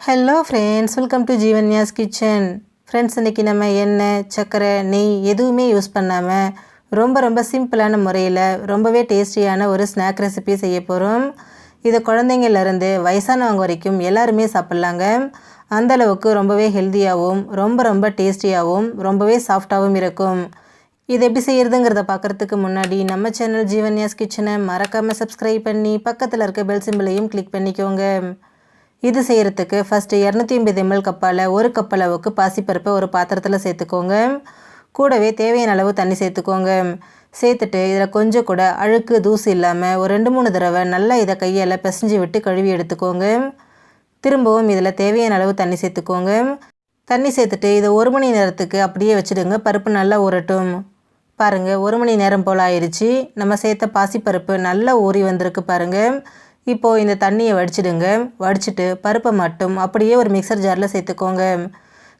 Hello friends welcome to Jeevanya's kitchen friends இன்றைக்கி நம்ம எண்ணெய் சர்க்கரை நெய் எதுவுமே யூஸ் பண்ணாமல் ரொம்ப ரொம்ப சிம்பிளான முறையில் ரொம்பவே டேஸ்டியான ஒரு ஸ்நாக் ரெசிபி செய்ய போகிறோம் இதை குழந்தைங்கள்லேருந்து வயசானவங்க வரைக்கும் எல்லாருமே சாப்பிட்லாங்க. அந்தளவுக்கு ரொம்பவே ஹெல்த்தியாகவும் ரொம்ப ரொம்ப டேஸ்டியாகவும் ரொம்பவே சாஃப்டாகவும் இருக்கும். இது எப்படி செய்கிறதுங்கிறத பார்க்குறதுக்கு முன்னாடி நம்ம சேனல் ஜீவன்யாஸ் கிச்சனை மறக்காமல் சப்ஸ்கிரைப் பண்ணி பக்கத்தில் இருக்க பெல் சிம்பிளையும் கிளிக் பண்ணிக்கோங்க. இது செய்கிறதுக்கு ஃபஸ்ட்டு இரநூத்தி ஐம்பது எம்எல் கப்பால் ஒரு கப் அளவுக்கு பாசிப்பருப்பை ஒரு பாத்திரத்தில் சேர்த்துக்கோங்க. கூடவே தேவையான அளவு தண்ணி சேர்த்துக்கோங்க. சேர்த்துட்டு இதில் கொஞ்சம் கூட அழுக்கு தூசு இல்லாமல் ஒரு ரெண்டு மூணு தடவை நல்லா இதை கையால் பிசைஞ்சு விட்டு கழுவி எடுத்துக்கோங்க. திரும்பவும் இதில் தேவையான அளவு தண்ணி சேர்த்துக்கோங்க. தண்ணி சேர்த்துட்டு இதை ஒரு மணி நேரத்துக்கு அப்படியே வச்சுடுங்க. பருப்பு நல்லா ஊறட்டும். பாருங்கள் ஒரு மணி நேரம் போல் ஆயிடுச்சு நம்ம சேர்த்த பாசிப்பருப்பு நல்லா ஊறி வந்திருக்கு பாருங்கள் இப்போது இந்த தண்ணியை வடிச்சிடுங்க. வடிச்சிட்டு பருப்பை மட்டும் அப்படியே ஒரு மிக்சர் ஜாரில் சேர்த்துக்கோங்க.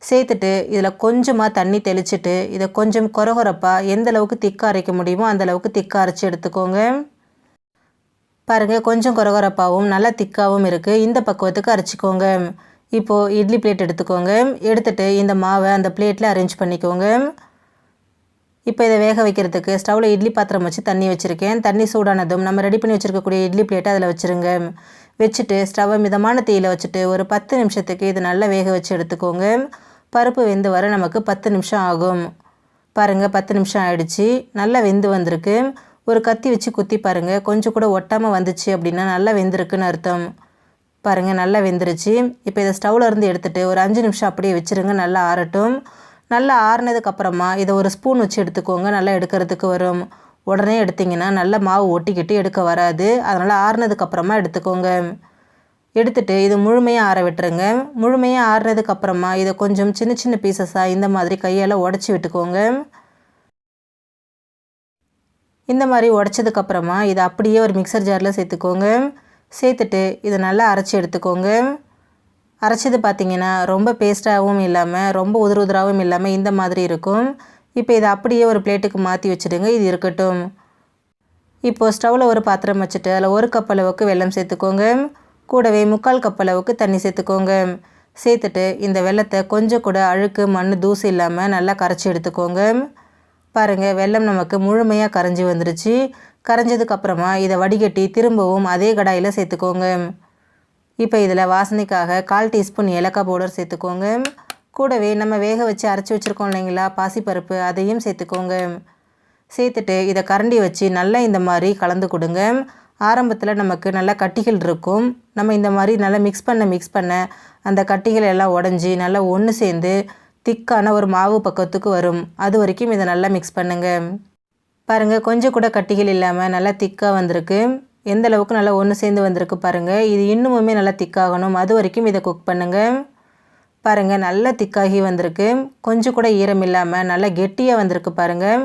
சேர்த்துட்டு இதில் கொஞ்சமாக தண்ணி தெளிச்சிட்டு இதை கொஞ்சம் குறகுறப்பாக எந்த அளவுக்கு திக்காக அரைக்க முடியுமோ அந்த அளவுக்கு திக்காக அரைச்சி எடுத்துக்கோங்க. பாருங்கள் கொஞ்சம் குறகுறப்பாகவும் நல்லா திக்காகவும் இருக்குது இந்த பக்குவத்துக்கு அரைச்சிக்கோங்க. இப்போது இட்லி பிளேட் எடுத்துக்கோங்க. எடுத்துகிட்டு இந்த மாவை அந்த பிளேட்டில் அரேஞ்ச் பண்ணிக்கோங்க. இப்போ இதை வேக வைக்கிறதுக்கு ஸ்டவ்வில் இட்லி பாத்திரம் வச்சு தண்ணி வச்சுருக்கேன். தண்ணி சூடானதும் நம்ம ரெடி பண்ணி வச்சுருக்கக்கூடிய இட்லி பிளேட்டை அதில் வச்சுருங்க. வச்சுட்டு ஸ்டவ்வை மிதமான தீயில் வச்சுட்டு ஒரு பத்து நிமிஷத்துக்கு இது நல்லா வேக வச்சு எடுத்துக்கோங்க. பருப்பு வெந்து வர நமக்கு பத்து நிமிஷம் ஆகும். பாருங்கள் பத்து நிமிஷம் ஆயிடுச்சு. நல்லா வெந்து வந்திருக்கு. ஒரு கத்தி வச்சு குத்தி பாருங்கள் கொஞ்சம் கூட ஒட்டாமல் வந்துச்சு அப்படின்னா நல்லா வெந்திருக்குன்னு அர்த்தம். பாருங்கள் நல்லா வெந்துருச்சு. இப்போ இதை ஸ்டவ்வில் இருந்து எடுத்துகிட்டு ஒரு அஞ்சு நிமிஷம் அப்படியே வச்சுருங்க. நல்லா ஆறட்டும். நல்லா ஆறுனதுக்கப்புறமா இதை ஒரு ஸ்பூன் வச்சு எடுத்துக்கோங்க. நல்லா எடுக்கிறதுக்கு வரும் உடனே எடுத்திங்கன்னா நல்லா மாவு ஒட்டிக்கிட்டு எடுக்க வராது. அதனால் ஆறுனதுக்கப்புறமா எடுத்துக்கோங்க. எடுத்துகிட்டு இது முழுமையாக ஆற விட்டுருங்க. முழுமையாக ஆறுனதுக்கப்புறமா இதை கொஞ்சம் சின்ன சின்ன பீசஸாக இந்த மாதிரி கையால் உடச்சி விட்டுக்கோங்க. இந்த மாதிரி உடச்சதுக்கப்புறமா இதை அப்படியே ஒரு மிக்சர் ஜாரில் சேர்த்துக்கோங்க. சேர்த்துட்டு இதை நல்லா அரைச்சி எடுத்துக்கோங்க. அரைச்சது பார்த்திங்கன்னா ரொம்ப பேஸ்ட்டாகவும் இல்லாமல் ரொம்ப உதிர உதிராகவும் இல்லாமல் இந்த மாதிரி இருக்கும். இப்போ இதை அப்படியே ஒரு பிளேட்டுக்கு மாற்றி வச்சுடுங்க இது இருக்கட்டும். இப்போது ஸ்டவ்வில் ஒரு பாத்திரம் வச்சுட்டு அதில் ஒரு கப் அளவுக்கு வெல்லம் சேர்த்துக்கோங்க. கூடவே முக்கால் கப் அளவுக்கு தண்ணி சேர்த்துக்கோங்க. சேர்த்துட்டு இந்த வெள்ளத்தை கொஞ்சம் கூட அழுக்கு மண் தூசு இல்லாமல் நல்லா கரைச்சி எடுத்துக்கோங்க. பாருங்கள் வெள்ளம் நமக்கு முழுமையாக கரைஞ்சி வந்துருச்சு. கரைஞ்சதுக்கப்புறமா இதை வடிகட்டி திரும்பவும் அதே கடாயில் சேர்த்துக்கோங்க. இப்போ இதில் வாசனைக்காக கால் டீஸ்பூன் ஏலக்காய் பவுடர் சேர்த்துக்கோங்க. கூடவே நம்ம வேக வச்சு அரைச்சி வச்சுருக்கோம் இல்லைங்களா பாசிப்பருப்பு அதையும் சேர்த்துக்கோங்க. சேர்த்துட்டு இதை கரண்டி வச்சு நல்லா இந்த மாதிரி கலந்து கொடுங்க. ஆரம்பத்தில் நமக்கு நல்லா கட்டிகள் இருக்கும். நம்ம இந்த மாதிரி நல்லா மிக்ஸ் பண்ண மிக்ஸ் பண்ண அந்த கட்டிகள் எல்லாம் உடஞ்சி நல்லா ஒன்று சேர்ந்து திக்கான ஒரு மாவு பக்கத்துக்கு வரும். அது வரைக்கும் இதை நல்லா மிக்ஸ் பண்ணுங்கள் பாருங்கள் கொஞ்சம் கூட கட்டிகள் இல்லாமல் நல்லா திக்காக வந்திருக்கு. எந்த அளவுக்கு நல்லா ஒன்று சேர்ந்து வந்திருக்கு பாருங்கள் இது இன்னுமுமே நல்லா திக்காகணும் அது வரைக்கும் இதை குக் பண்ணுங்கள் பாருங்கள் நல்லா திக்காகி வந்திருக்கு. கொஞ்சம் கூட ஈரம் இல்லாமல் நல்லா கெட்டியாக வந்திருக்கு பாருங்கள்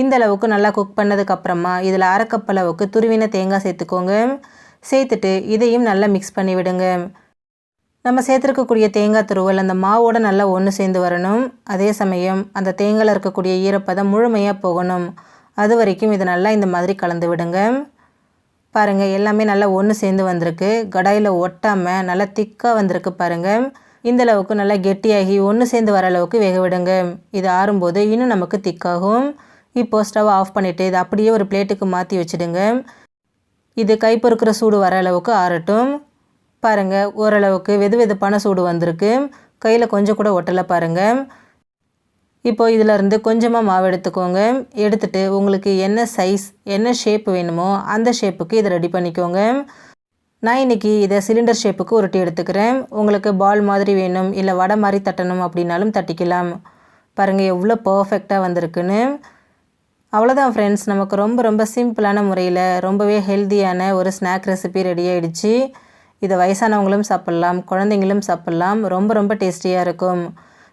இந்த அளவுக்கு நல்லா குக் பண்ணதுக்கப்புறமா இதில் அரைக்கப் அளவுக்கு துருவின தேங்காய் சேர்த்துக்கோங்க. சேர்த்துட்டு இதையும் நல்லா மிக்ஸ் பண்ணி விடுங்க. நம்ம சேர்த்துருக்கக்கூடிய தேங்காய் துருவல் அந்த மாவோடு நல்லா ஒன்று சேர்ந்து வரணும். அதே சமயம் அந்த தேங்காயில் இருக்கக்கூடிய ஈரப்பதம் முழுமையாக போகணும். அது வரைக்கும் இதை நல்லா இந்த மாதிரி கலந்து விடுங்க. பாருங்கள் எல்லாமே நல்லா ஒன்று சேர்ந்து வந்திருக்கு. கடாயில் ஒட்டாமல் நல்லா திக்காக வந்திருக்கு பாருங்கள் இந்த அளவுக்கு நல்லா கெட்டியாகி ஒன்று சேர்ந்து வர அளவுக்கு வேக விடுங்க. இது ஆறும்போது இன்னும் நமக்கு திக்காகும். இப்போது ஸ்டவ் ஆஃப் பண்ணிவிட்டு இதை அப்படியே ஒரு பிளேட்டுக்கு மாற்றி வச்சுடுங்க. இது கை பொறுக்கிற சூடு வர அளவுக்கு ஆறட்டும். பாருங்கள் ஓரளவுக்கு வெது வெதுப்பான சூடு வந்திருக்கு. கையில் கொஞ்சம் கூட ஒட்டலை பாருங்கள் இப்போது இதிலருந்து கொஞ்சமாக மாவு எடுத்துக்கோங்க. எடுத்துகிட்டு உங்களுக்கு என்ன சைஸ் என்ன ஷேப் வேணுமோ அந்த ஷேப்புக்கு இதை ரெடி பண்ணிக்கோங்க. நான் இன்றைக்கி இதை சிலிண்டர் ஷேப்புக்கு உருட்டி எடுத்துக்கிறேன். உங்களுக்கு பால் மாதிரி வேணும் இல்லை வடை மாதிரி தட்டணும் அப்படின்னாலும் தட்டிக்கலாம். பாருங்கள் எவ்வளோ பர்ஃபெக்டாக வந்திருக்குன்னு. அவ்வளோதான் ஃப்ரெண்ட்ஸ் நமக்கு ரொம்ப ரொம்ப சிம்பிளான முறையில் ரொம்பவே ஹெல்த்தியான ஒரு ஸ்நாக் ரெசிபி ரெடி ஆகிடுச்சு இதை வயசானவங்களும் சாப்பிட்லாம் குழந்தைங்களும் சாப்பிட்லாம். ரொம்ப ரொம்ப டேஸ்டியாக இருக்கும்.